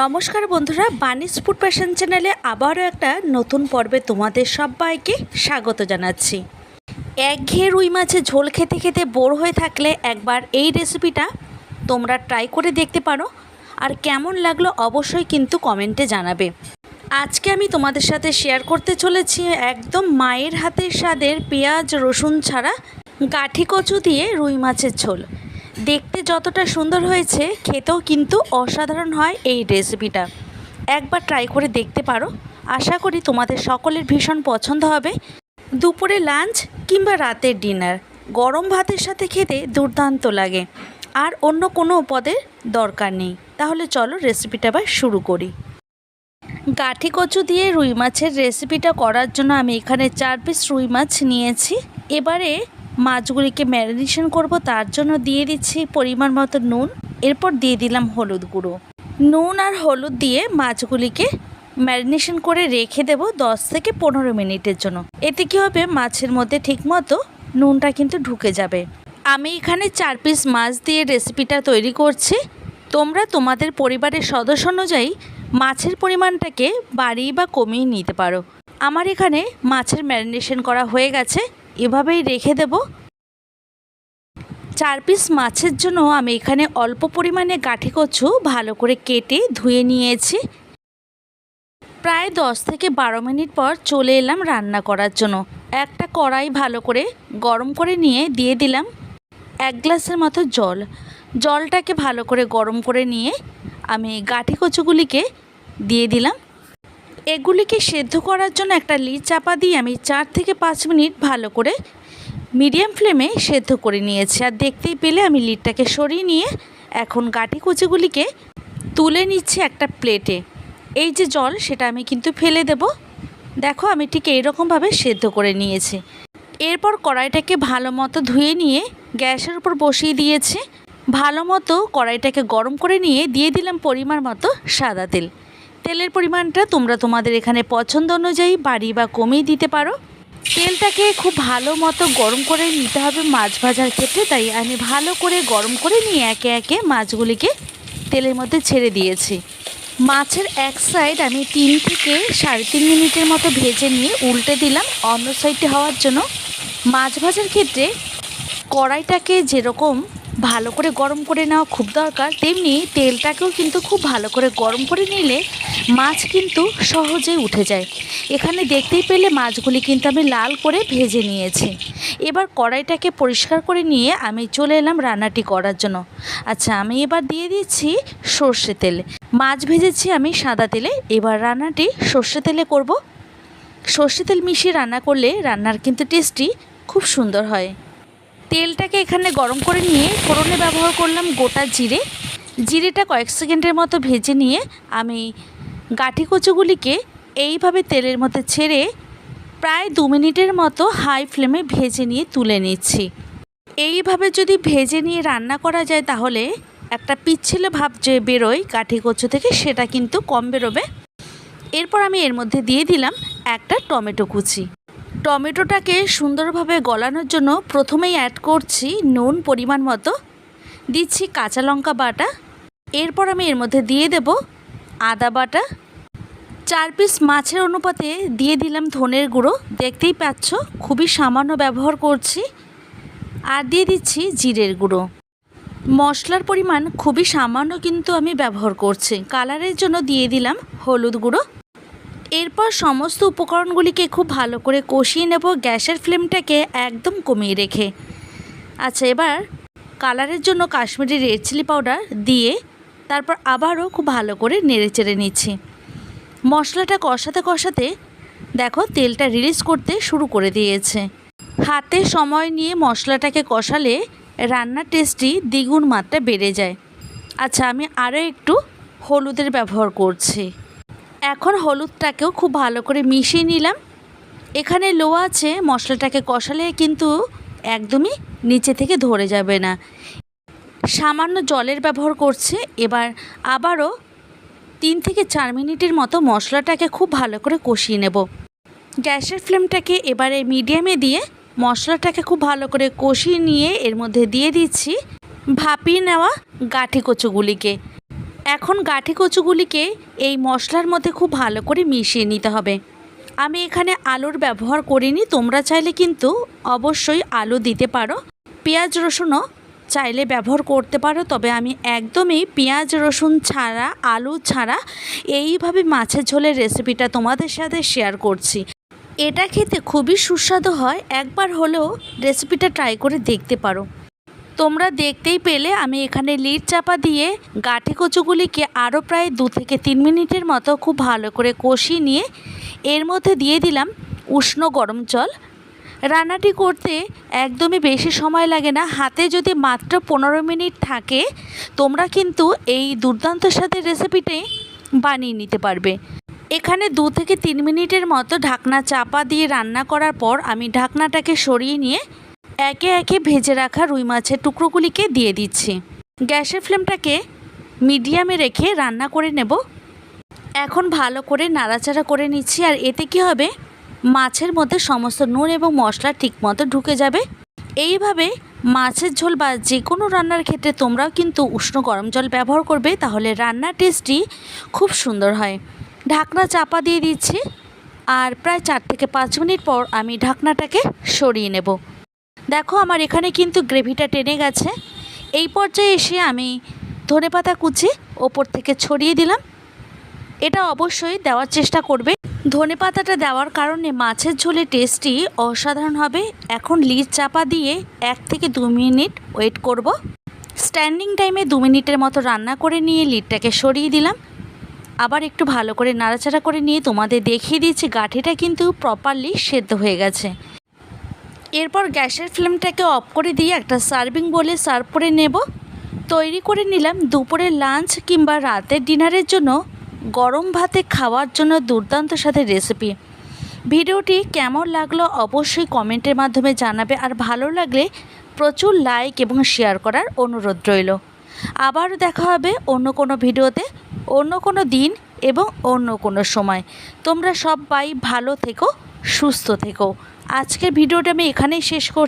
নমস্কার বন্ধুরা বানিস food passion চ্যানেলে আবারও একটা নতুন পর্বে তোমাদের সবাইকে স্বাগত জানাচ্ছি। একঘেয়ে রুই মাছের ঝোল খেতে খেতে বোর হয়ে থাকলে একবার এই রেসিপিটা তোমরা ট্রাই করে দেখতে পারো। আর কেমন লাগল অবশ্যই কিন্তু কমেন্টে জানাবে। আজকে আমি তোমাদের সাথে শেয়ার করতে চলেছি একদম মায়ের হাতের স্বাদের পেঁয়াজ, রসুন ছাড়া গাঠি কচু দিয়ে রুই মাছের ঝোল। দেখতে যতটা সুন্দর হয়েছে, খেতেও কিন্তু অসাধারণ হয় এই রেসিপিটা একবার ট্রাই করে দেখতে পারো। আশা করি তোমাদের সকলের ভীষণ পছন্দ হবে। দুপুরে লাঞ্চ কিংবা রাতের ডিনার গরম ভাতের সাথে খেতে দুর্দান্ত লাগে। আর অন্য কোনো পদের দরকার নেই। তাহলে চলো রেসিপিটা আবার শুরু করি। গাঠি কচু দিয়ে রুই মাছের রেসিপিটা করার জন্য আমি এখানে চার পিস রুই মাছ নিয়েছি। এবারে মাছগুলিকে ম্যারিনেশন করব, তার জন্য দিয়ে দিচ্ছি পরিমাণ মতো নুন। এরপর দিয়ে দিলাম হলুদ গুঁড়ো। নুন আর হলুদ দিয়ে মাছগুলিকে ম্যারিনেশন করে রেখে দেব দশ থেকে পনেরো মিনিটের জন্য। এতে কী হবে, মাছের মধ্যে ঠিকমতো নুনটা কিন্তু ঢুকে যাবে। আমি এখানে চার পিস মাছ দিয়ে রেসিপিটা তৈরি করছি। তোমরা তোমাদের পরিবারের সদস্য অনুযায়ী মাছের পরিমাণটাকে বাড়িয়ে বা কমিয়ে নিতে পারো। আমার এখানে মাছের ম্যারিনেশন করা হয়ে গেছে। এভাবেই রেখে দেব। চার পিস মাছের জন্য আমি এখানে অল্প পরিমাণে গাঠি কচু ভালো করে কেটে ধুয়ে নিয়েছি। প্রায় দশ থেকে বারো মিনিট পর চলে এলাম রান্না করার জন্য। একটা কড়াই ভালো করে গরম করে নিয়ে দিয়ে দিলাম। এক গ্লাসের মতো জল। জলটাকে ভালো করে গরম করে নিয়ে আমি গাঠি কচুগুলিকে দিয়ে দিলাম। এগুলিকে সেদ্ধ করার জন্য একটা লিড চাপা দিয়ে আমি চার থেকে পাঁচ মিনিট ভালো করে মিডিয়াম ফ্লেমে সেদ্ধ করে নিয়েছি। আর দেখতেই পেলে আমি লিডটাকে সরিয়ে নিয়ে এখন গাঠি কচুগুলিকে তুলে নিচ্ছি একটা প্লেটে। এই যে জল, সেটা আমি কিন্তু ফেলে দেব। দেখো, আমি ঠিক এইরকমভাবে সেদ্ধ করে নিয়েছি। এরপর কড়াইটাকে ভালো মতো ধুয়ে নিয়ে গ্যাসের উপর বসিয়ে দিয়েছি। ভালো মতো কড়াইটাকে গরম করে নিয়ে দিয়ে দিলাম পরিমাণ মতো সাদা তেল। তেলের পরিমাণটা তোমরা তোমাদের এখানে পছন্দ অনুযায়ী বাড়ি বা কমিয়ে দিতে পারো। তেলটাকে খুব ভালো মতো গরম করে নিতে হবে মাছ ভাজার ক্ষেত্রে, তাই আমি ভালো করে গরম করে নিয়ে একে একে মাছগুলিকে তেলের মধ্যে ছেড়ে দিয়েছি। মাছের এক সাইড আমি তিন থেকে সাড়ে তিন মিনিটের মতো ভেজে নিয়ে উল্টে দিলাম অন্য সাইডে হওয়ার জন্য। মাছ ভাজার ক্ষেত্রে কড়াইটাকে যেরকম ভালো করে গরম করে নেওয়া খুব দরকার। তেমনি তেলটাকেও কিন্তু খুব ভালো করে গরম করে নিলে মাছ কিন্তু সহজেই উঠে যায়। এখানে দেখতেই পেলে মাছগুলি কিন্তু আমি লাল করে ভেজে নিয়েছি। এবার কড়াইটাকে পরিষ্কার করে নিয়ে আমি চলে এলাম রান্নাটি করার জন্য। আচ্ছা আমি এবার দিয়ে দিচ্ছি সর্ষে তেল। মাছ ভেজেছি আমি সাদা তেলে। এবার রান্নাটি সর্ষে তেলে করব। সর্ষে তেল মিশিয়ে রান্না করলে রান্নার কিন্তু টেস্টি খুব সুন্দর হয়। তেলটাকে এখানে গরম করে নিয়ে ফোড়নে ব্যবহার করলাম গোটা জিরে। জিরেটা কয়েক সেকেন্ডের মতো ভেজে নিয়ে আমি গাঠি কচুগুলিকে এইভাবে তেলের মধ্যে ছেড়ে প্রায় দু মিনিটের মতো হাই ফ্লেমে ভেজে নিয়ে তুলে নিচ্ছি। এইভাবে যদি ভেজে নিয়ে রান্না করা যায় তাহলে একটা পিচ্ছিলে ভাব যে বেরোয় কাঠি কচু থেকে সেটা কিন্তু কম বেরোবে। এরপর আমি এর মধ্যে দিয়ে দিলাম একটা টমেটো কুচি। টমেটোটাকে সুন্দরভাবে গলানোর জন্য প্রথমেই অ্যাড করছি নুন পরিমাণ মতো। দিচ্ছি কাঁচা লঙ্কা বাটা। এরপর আমি এর মধ্যে দিয়ে দেব আদা বাটা। চার পিস মাছের অনুপাতে দিয়ে দিলাম ধনের গুঁড়ো। দেখতেই পাচ্ছ, খুবই সামান্য ব্যবহার করছি। আর দিয়ে দিচ্ছি জিরের গুঁড়ো। মশলার পরিমাণ খুবই সামান্য কিন্তু আমি ব্যবহার করছি। কালারের জন্য দিয়ে দিলাম হলুদ গুঁড়ো। এরপর সমস্ত উপকরণগুলিকে খুব ভালো করে কষিয়ে নেব গ্যাসের ফ্লেমটাকে একদম কমিয়ে রেখে। আচ্ছা এবার কালারের জন্য কাশ্মীরি রেড চিলি পাউডার দিয়ে তারপর আবারও খুব ভালো করে নেড়ে চেড়ে নিচ্ছি। মশলাটা কষাতে কষাতে দেখো তেলটা রিলিজ করতে শুরু করে দিয়েছে। হাতে সময় নিয়ে মশলাটাকে কষালে রান্নার টেস্টটি দ্বিগুণ মাত্রা বেড়ে যায়। আচ্ছা আমি আরও একটু হলুদের ব্যবহার করছি। এখন হলুদটাকেও খুব ভালো করে মিশিয়ে নিলাম। এখানে লো আছে, মশলাটাকে কষালে কিন্তু একদমই নিচে থেকে ধরে যাবে না। সামান্য জলের ব্যবহার করছে, এবার আবারও তিন থেকে চার মিনিটের মতো মশলাটাকে খুব ভালো করে কষিয়ে নেব। গ্যাসের ফ্লেমটাকে এবারে মিডিয়ামে দিয়ে মশলাটাকে খুব ভালো করে কষিয়ে নিয়ে এর মধ্যে দিয়ে দিচ্ছি ভাপিয়ে নেওয়া গাঠি কচুগুলিকে। এখন গাঠি কচুগুলিকে এই মশলার মধ্যে খুব ভালো করে মিশিয়ে নিতে হবে। আমি এখানে আলুর ব্যবহার করিনি, তোমরা চাইলে কিন্তু অবশ্যই আলু দিতে পারো। পেঁয়াজ রসুনও চাইলে ব্যবহার করতে পারো, তবে আমি একদমই পেঁয়াজ রসুন ছাড়া, আলু ছাড়া এইভাবে মাছের ঝোলের রেসিপিটা তোমাদের সাথে শেয়ার করছি। এটা খেতে খুবই সুস্বাদু হয়, একবার হলেও রেসিপিটা ট্রাই করে দেখতে পারো। তোমরা দেখতেই পেলে আমি এখানে লিড চাপা দিয়ে গাঠি কচুগুলিকে আরও প্রায় দু থেকে তিন মিনিটের মতো খুব ভালো করে কষিয়ে নিয়ে এর মধ্যে দিয়ে দিলাম উষ্ণ গরম জল। রান্নাটি করতে একদমই বেশি সময় লাগে না। হাতে যদি মাত্র পনেরো মিনিট থাকে, তোমরা কিন্তু এই দুর্দান্ত স্বাদের রেসিপিটি বানিয়ে নিতে পারবে। এখানে দু থেকে তিন মিনিটের মতো ঢাকনা চাপা দিয়ে রান্না করার পর আমি ঢাকনাটাকে সরিয়ে নিয়ে একে একে ভেজে রাখা রুই মাছের টুকরোগুলিকে দিয়ে দিচ্ছি। গ্যাসের ফ্লেমটাকে মিডিয়ামে রেখে রান্না করে নেব। এখন ভালো করে নাড়াচাড়া করে নিচ্ছি আর এতে কি হবে? মাছের মধ্যে সমস্ত নুন এবং মশলা ঠিকমতো ঢুকে যাবে। এইভাবে মাছের ঝোল বা যে কোনো রান্নার ক্ষেত্রে তোমরাও কিন্তু উষ্ণ গরম জল ব্যবহার করবে, তাহলে রান্নার টেস্টটি খুব সুন্দর হয়। ঢাকনা চাপা দিয়ে দিচ্ছি। আর প্রায় চার থেকে পাঁচ মিনিট পর আমি ঢাকনাটাকে সরিয়ে নেব। দেখো আমার এখানে কিন্তু গ্রেভিটা টেনে গেছে। এই পর্যায়ে এসে আমি ধনেপাতা কুচি ওপর থেকে ছড়িয়ে দিলাম। এটা অবশ্যই দেওয়ার চেষ্টা করবে। ধনে পাতাটা দেওয়ার কারণে মাছের ঝোলের টেস্টটি অসাধারণ হবে। এখন লিড চাপা দিয়ে এক থেকে দু মিনিট ওয়েট করব। স্ট্যান্ডিং টাইমে দু মিনিটের মতো রান্না করে নিয়ে লিডটাকে সরিয়ে দিলাম। আবার একটু ভালো করে নাড়াচাড়া করে নিয়ে তোমাদের দেখিয়ে দিচ্ছি গাঠিটা কিন্তু প্রপারলি সেদ্ধ হয়ে গেছে। এরপর গ্যাসের ফ্লেমটাকে অফ করে দিয়ে একটা সার্ভিং বলে সার্ভ করে নেব। তৈরি করে নিলাম দুপুরের লাঞ্চ কিংবা রাতের ডিনারের জন্য গরম ভাতে খাওয়ার জন্য দুর্দান্ত সাথে রেসিপি। ভিডিওটি কেমন লাগল অবশ্যই কমেন্টের মাধ্যমে জানাবে আর ভালো লাগলে প্রচুর লাইক এবং শেয়ার করার অনুরোধ রইল। আবার দেখা হবে অন্য কোনো ভিডিওতে, অন্য কোনো দিন এবং অন্য কোনো সময়। তোমরা সবাই ভালো থেকো, সুস্থ থেকো। আজকের ভিডিওটা আমি এখানেই শেষ করছি